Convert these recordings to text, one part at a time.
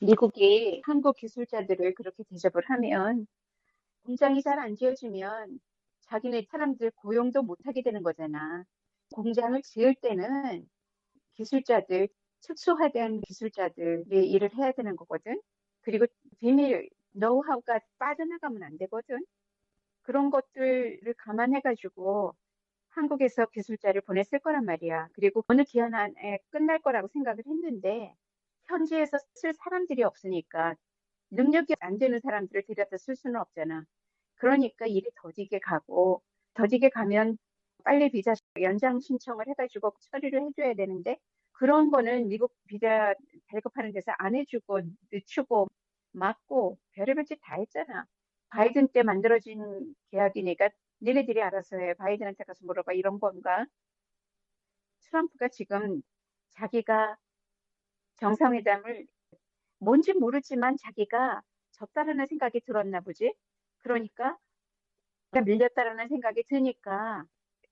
미국이 한국 기술자들을 그렇게 대접을 하면 공장이 잘 안 지어지면 자기네 사람들 고용도 못하게 되는 거잖아. 공장을 지을 때는 기술자들, 특수화된 기술자들이 일을 해야 되는 거거든. 그리고 비밀, 노하우가 빠져나가면 안 되거든. 그런 것들을 감안해가지고 한국에서 기술자를 보냈을 거란 말이야. 그리고 어느 기한 안에 끝날 거라고 생각을 했는데 현지에서 쓸 사람들이 없으니까 능력이 안 되는 사람들을 데려다 쓸 수는 없잖아. 그러니까 일이 더디게 가고 더디게 가면 빨리 비자 연장 신청을 해가지고 처리를 해줘야 되는데 그런 거는 미국 비자 발급하는 데서 안 해주고 늦추고 막고 별의별 짓 다 했잖아. 바이든 때 만들어진 계약이니까 니네들이 알아서 해. 바이든한테 가서 물어봐. 이런 건가? 트럼프가 지금 자기가 정상회담을 뭔지 모르지만 자기가 졌다라는 생각이 들었나 보지. 그러니까 밀렸다라는 생각이 드니까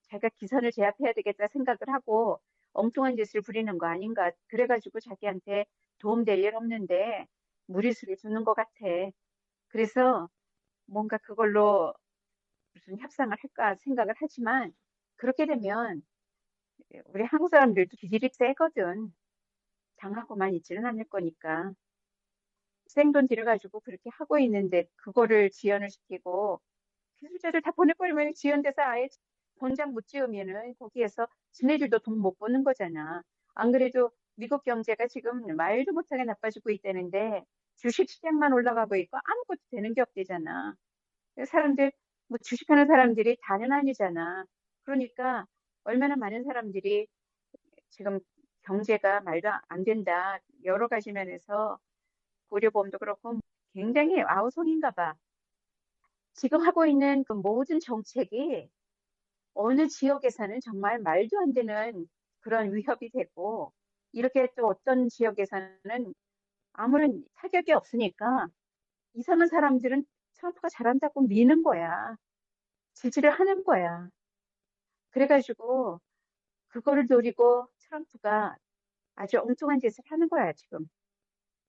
자기가 기선을 제압해야 되겠다 생각을 하고 엉뚱한 짓을 부리는 거 아닌가. 그래가지고 자기한테 도움될 일 없는데 무리수를 두는 것 같아. 그래서 뭔가 그걸로 무슨 협상을 할까 생각을 하지만 그렇게 되면 우리 한국 사람들도 기질이 세거든. 당하고만 있지는 않을 거니까. 생돈 들여가지고 그렇게 하고 있는데 그거를 지연을 시키고 기술자들 다 보내버리면 지연돼서 아예 본장 못 지으면은 거기에서 지네들도 돈 못 버는 거잖아. 안 그래도 미국 경제가 지금 말도 못하게 나빠지고 있다는데 주식 시장만 올라가고 있고 아무것도 되는 게 없대잖아. 사람들 뭐 주식하는 사람들이 다는 아니잖아. 그러니까 얼마나 많은 사람들이 지금 경제가 말도 안 된다. 여러 가지 면에서 고려보험도 그렇고 굉장히 아우성인가 봐. 지금 하고 있는 그 모든 정책이 어느 지역에서는 정말 말도 안 되는 그런 위협이 되고 이렇게 또 어떤 지역에서는 아무런 타격이 없으니까 이상한 사람들은 트럼프가 잘한다고 미는 거야. 지지를 하는 거야. 그래가지고 그거를 노리고 트럼프가 아주 엉뚱한 짓을 하는 거야, 지금.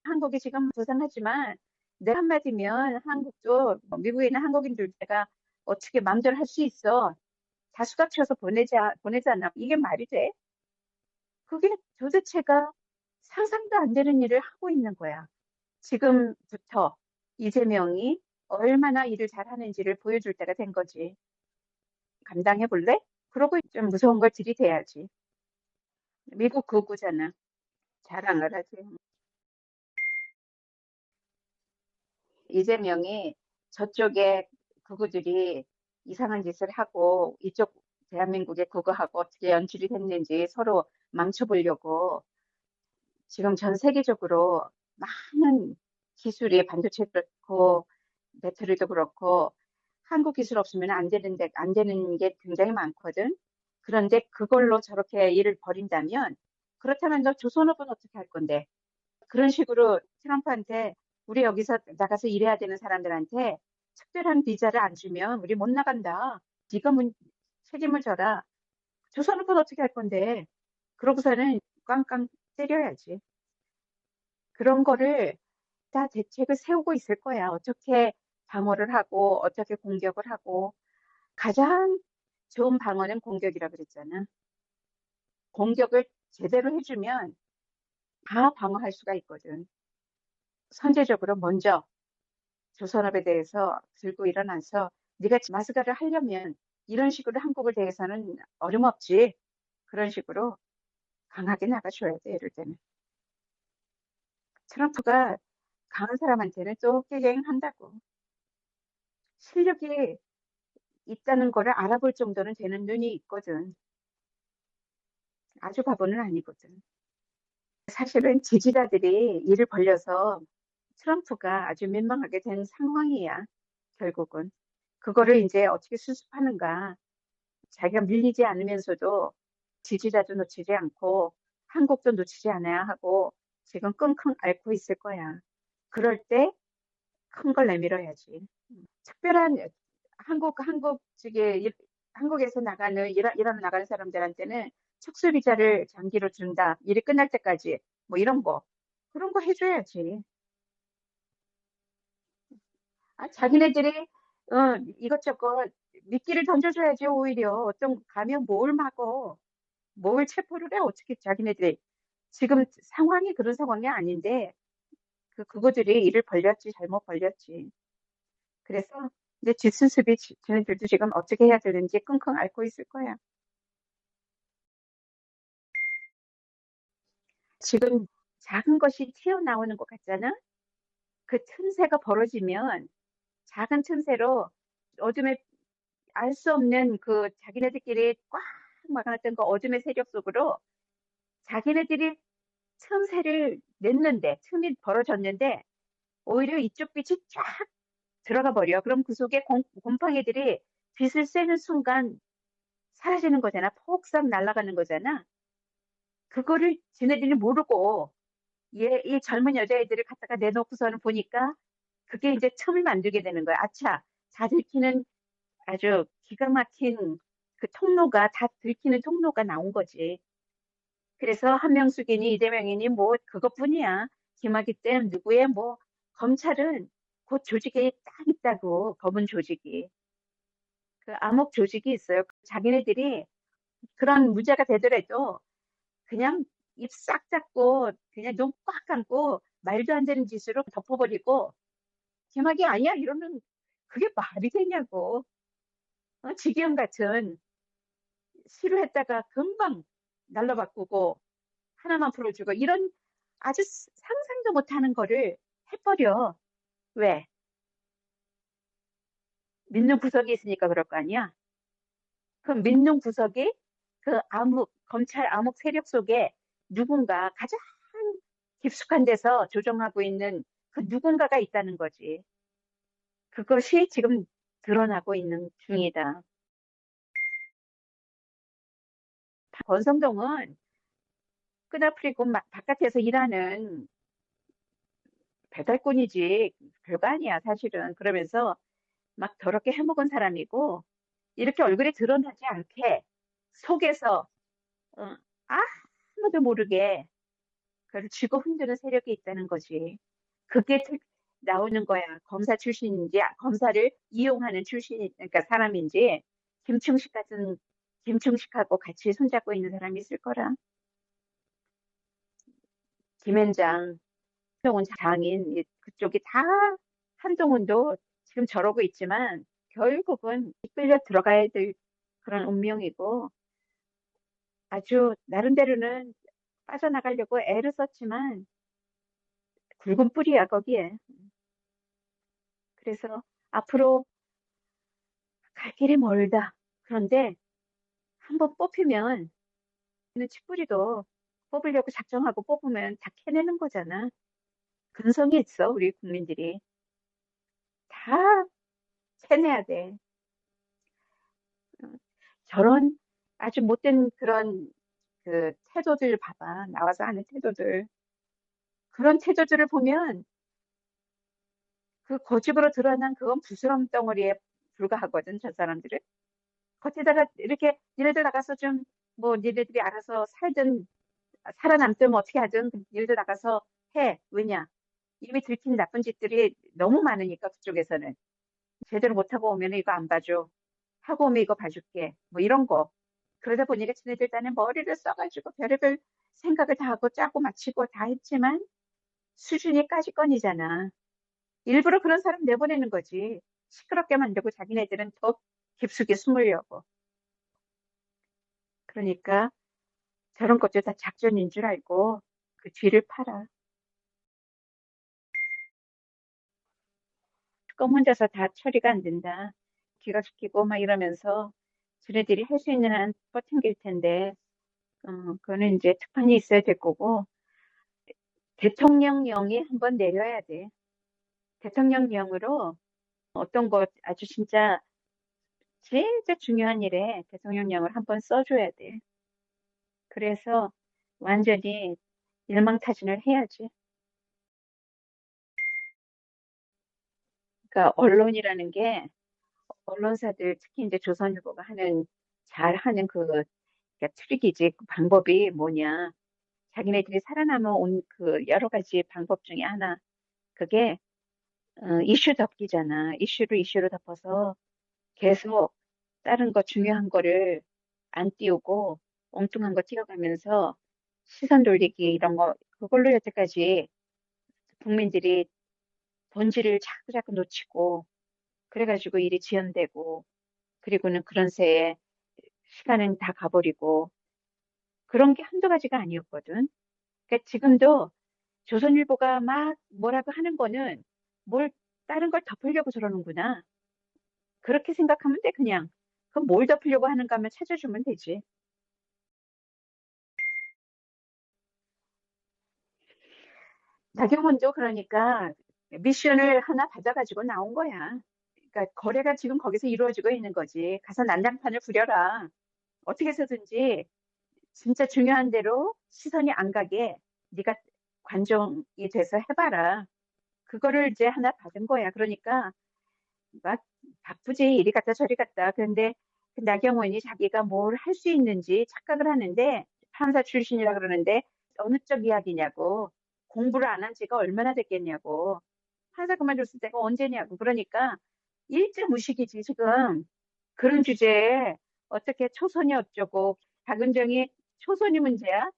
한국이 지금 부상하지만 내 한마디면 한국도 뭐 미국에 있는 한국인들 제가 어떻게 마음대로 할 수 있어. 다수가 쳐서 보내자, 보내잖아. 이게 말이 돼? 그게 도대체가 상상도 안 되는 일을 하고 있는 거야. 지금부터 이재명이 얼마나 일을 잘하는지를 보여줄 때가 된 거지. 감당해 볼래? 그러고 좀 무서운 걸 들이대야지. 미국 극우잖아. 자랑을 하지. 이재명이 저쪽에 극우들이 이상한 짓을 하고 이쪽 대한민국의 극우하고 어떻게 연출이 됐는지 서로 망쳐보려고 지금 전 세계적으로 많은 기술이 반도체도 그렇고 배터리도 그렇고 한국 기술 없으면 안 되는데 안 되는 게 굉장히 많거든. 그런데 그걸로 저렇게 일을 벌인다면 그렇다면 너 조선업은 어떻게 할 건데? 그런 식으로 트럼프한테 우리 여기서 나가서 일해야 되는 사람들한테 특별한 비자를 안 주면 우리 못 나간다. 네가 문, 책임을 져라. 조선업은 어떻게 할 건데? 그러고서는 꽝꽝 때려야지. 그런 거를 다 대책을 세우고 있을 거야. 어떻게 방어를 하고 어떻게 공격을 하고 가장 좋은 방어는 공격이라 그랬잖아. 공격을 제대로 해주면 다 방어할 수가 있거든. 선제적으로 먼저 조선업에 대해서 들고 일어나서 네가 마스가를 하려면 이런 식으로 한국을 대해서는 어림없지. 그런 식으로 강하게 나가줘야 돼, 이럴 때는. 트럼프가 강한 사람한테는 또 깨갱한다고. 실력이 있다는 거를 알아볼 정도는 되는 눈이 있거든. 아주 바보는 아니거든. 사실은 지지자들이 일을 벌려서 트럼프가 아주 민망하게 된 상황이야. 결국은. 그거를 이제 어떻게 수습하는가. 자기가 밀리지 않으면서도 지지자도 놓치지 않고 한국도 놓치지 않아야 하고 지금 끙끙 앓고 있을 거야. 그럴 때 큰 걸 내밀어야지. 특별한 한국 한국 측에 한국에서 나가는 일하, 일하러 나가는 사람들한테는 특수 비자를 장기로 준다. 일이 끝날 때까지. 뭐 이런 거. 그런 거 해줘야지. 아, 자기네들이 어, 이것저것 미끼를 던져줘야지 오히려. 어떤 가면 뭘 막어. 뭘 체포를 해 어떻게 자기네들이. 지금 상황이 그런 상황이 아닌데 그 그거들이 일을 벌렸지 잘못 벌렸지. 그래서 이제 뒷수습이 지- 쟤네들도 지금 어떻게 해야 되는지 끙끙 앓고 있을 거야. 지금 작은 것이 튀어나오는 것 같잖아? 그 틈새가 벌어지면 작은 틈새로 어둠에 알 수 없는 그 자기네들끼리 꽉 막아놨던 그 어둠의 세력 속으로 자기네들이 틈새를 냈는데 틈이 벌어졌는데 오히려 이쪽 빛이 쫙 들어가 버려. 그럼 그 속에 곰, 곰팡이들이 빛을 쐬는 순간 사라지는 거잖아. 폭삭 날아가는 거잖아. 그거를 지네들이 모르고 얘, 이 젊은 여자애들을 갖다가 내놓고서는 보니까 그게 이제 틈을 만들게 되는 거야. 아차, 다 들키는 아주 기가 막힌 그 통로가 다 들키는 통로가 나온 거지. 그래서 한명숙이니 이재명이니 뭐 그것뿐이야. 김학의 때 누구의 뭐 검찰은 곧 조직에 딱 있다고 검은 조직이 그 암흑 조직이 있어요. 자기네들이 그런 무죄가 되더라도 그냥 입싹 닫고 그냥 눈 꽉 감고 말도 안 되는 짓으로 덮어버리고 김학의 아니야 이러면 그게 말이 되냐고. 어, 지기현 같은 시루했다가 금방 날라바꾸고 하나만 풀어주고 이런 아주 상상도 못하는 거를 해버려. 왜? 믿는 구석이 있으니까 그럴 거 아니야? 그럼 믿는 구석이 그 암흑, 검찰 암흑 세력 속에 누군가 가장 깊숙한 데서 조정하고 있는 그 누군가가 있다는 거지. 그것이 지금 드러나고 있는 중이다. 권성동은 끈아풀이고 바깥에서 일하는 배달꾼이지 별거 아니야 사실은. 그러면서 막 더럽게 해먹은 사람이고 이렇게 얼굴이 드러나지 않게 속에서 어, 아무도 모르게 그걸 쥐고 흔드는 세력이 있다는 거지. 그게 나오는 거야. 검사 출신인지 검사를 이용하는 출신 그러니까 사람인지 김충식 같은 김충식하고 같이 손잡고 있는 사람이 있을 거라. 김현장, 한동훈 장인 그쪽이 다 한동훈도 지금 저러고 있지만 결국은 끌려 들어가야 될 그런 운명이고 아주 나름대로는 빠져나가려고 애를 썼지만 굵은 뿌리야 거기에. 그래서 앞으로 갈 길이 멀다. 그런데 한번 뽑히면 치뿌리도 뽑으려고 작정하고 뽑으면 다 캐내는 거잖아. 근성이 있어, 우리 국민들이. 다 캐내야 돼. 어, 저런 아주 못된 그런 그 태도들 봐봐. 나와서 하는 태도들. 그런 태도들을 보면 그 고집으로 드러난 그건 부스럼 덩어리에 불과하거든, 저 사람들은. 겉에다가 이렇게 니네들 나가서 좀 뭐 니네들이 알아서 살든 살아남든 뭐 어떻게 하든 니네들 나가서 해. 왜냐? 이미 들킨 나쁜 짓들이 너무 많으니까 그쪽에서는 제대로 못하고 오면 이거 안 봐줘. 하고 오면 이거 봐줄게. 뭐 이런 거. 그러다 보니까 지네들 딴에 머리를 써가지고 별의별 생각을 다 하고 짜고 마치고 다 했지만 수준이 까짓건이잖아. 일부러 그런 사람 내보내는 거지. 시끄럽게 만들고 자기네들은 더 깊숙이 숨으려고. 그러니까 저런 것도 다 작전인 줄 알고 그 뒤를 팔아. 특검 혼자서 다 처리가 안 된다. 죽히고 막 이러면서 지네들이 할 수 있는 한 버팅길 텐데 어, 그거는 이제 특판이 있어야 될 거고 대통령령이 한번 내려야 돼. 대통령령으로 어떤 것 아주 진짜 진짜 중요한 일에 대통령령을 한번 써줘야 돼. 그래서 완전히 일망타진을 해야지. 그러니까 언론이라는 게 언론사들 특히 이제 조선일보가 하는 잘 하는 그 그러니까 트릭이지 그 방법이 뭐냐 자기네들이 살아남아 온 그 여러 가지 방법 중에 하나 그게 어, 이슈 덮기잖아. 이슈를 이슈로 덮어서 계속 다른 거 중요한 거를 안 띄우고 엉뚱한 거 띄워가면서 시선 돌리기 이런 거 그걸로 여태까지 국민들이 본질을 자꾸 자꾸 놓치고 그래가지고 일이 지연되고 그리고는 그런 새에 시간은 다 가버리고 그런 게 한두 가지가 아니었거든. 그러니까 지금도 조선일보가 막 뭐라고 하는 거는 뭘 다른 걸 덮으려고 저러는구나. 그렇게 생각하면 돼, 그냥. 그럼 뭘 덮으려고 하는가 하면 찾아주면 되지. 나경원도 그러니까 미션을 하나 받아가지고 나온 거야. 그러니까 거래가 지금 거기서 이루어지고 있는 거지. 가서 난장판을 부려라. 어떻게 해서든지 진짜 중요한 대로 시선이 안 가게 네가 관종이 돼서 해봐라. 그거를 이제 하나 받은 거야. 그러니까 막 바쁘지 이리 갔다 저리 갔다. 그런데 그 나경원이 자기가 뭘 할 수 있는지 착각을 하는데 판사 출신이라 그러는데 어느 쪽 이야기냐고 공부를 안 한 지가 얼마나 됐겠냐고 판사 그만뒀을 때가 언제냐고 그러니까 일제 무식이지 지금 그런 주제에 어떻게 초선이 어쩌고 박은정이 초선이 문제야?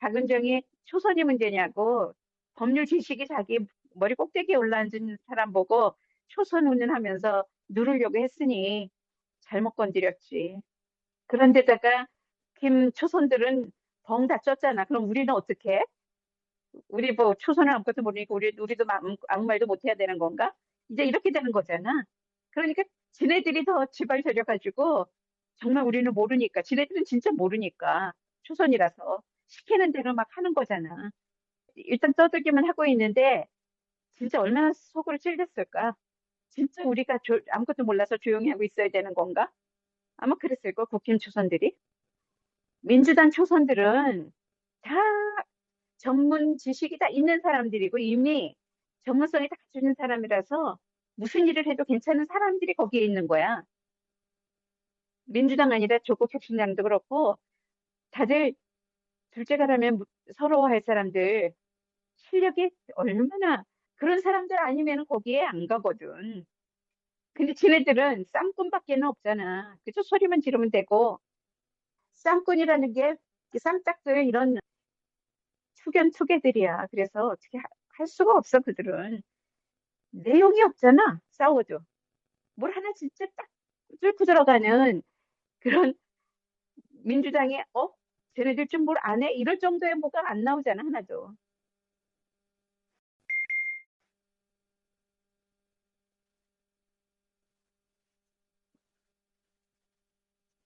박은정이 초선이 문제냐고 법률 지식이 자기 머리 꼭대기에 올라앉은 사람 보고 초선 운운하면서 누르려고 했으니 잘못 건드렸지. 그런데다가 김 초선들은 벙 다 쪘잖아. 그럼 우리는 어떻게? 우리 뭐 초선은 아무것도 모르니까 우리 우리도 아무, 아무 말도 못 해야 되는 건가? 이제 이렇게 되는 거잖아. 그러니까 지네들이 더 지발 저려가지고 정말 우리는 모르니까 지네들은 진짜 모르니까 초선이라서 시키는 대로 막 하는 거잖아. 일단 떠들기만 하고 있는데 진짜 얼마나 속으로 찔렸을까? 진짜 우리가 조- 아무것도 몰라서 조용히 하고 있어야 되는 건가? 아마 그랬을 거 국힘 초선들이. 민주당 초선들은 다 전문 지식이 다 있는 사람들이고 이미 전문성이 다 갖춰진 사람이라서 무슨 일을 해도 괜찮은 사람들이 거기에 있는 거야. 민주당 아니라 조국 혁신당도 그렇고 다들 둘째가라면 서러워할 사람들 실력이 얼마나 그런 사람들 아니면 거기에 안 가거든. 근데 지네들은 쌍꾼밖에는 없잖아. 그저 소리만 지르면 되고 쌍꾼이라는 게 쌍짝들 이런 투견 투개들이야. 그래서 어떻게 하- 할 수가 없어 그들은 내용이 없잖아. 싸워도 뭘 하나 진짜 딱 뚫고 들어가는 그런 민주당의 어 쟤네들 좀 뭘 안 해? 이럴 정도의 뭐가 안 나오잖아 하나도.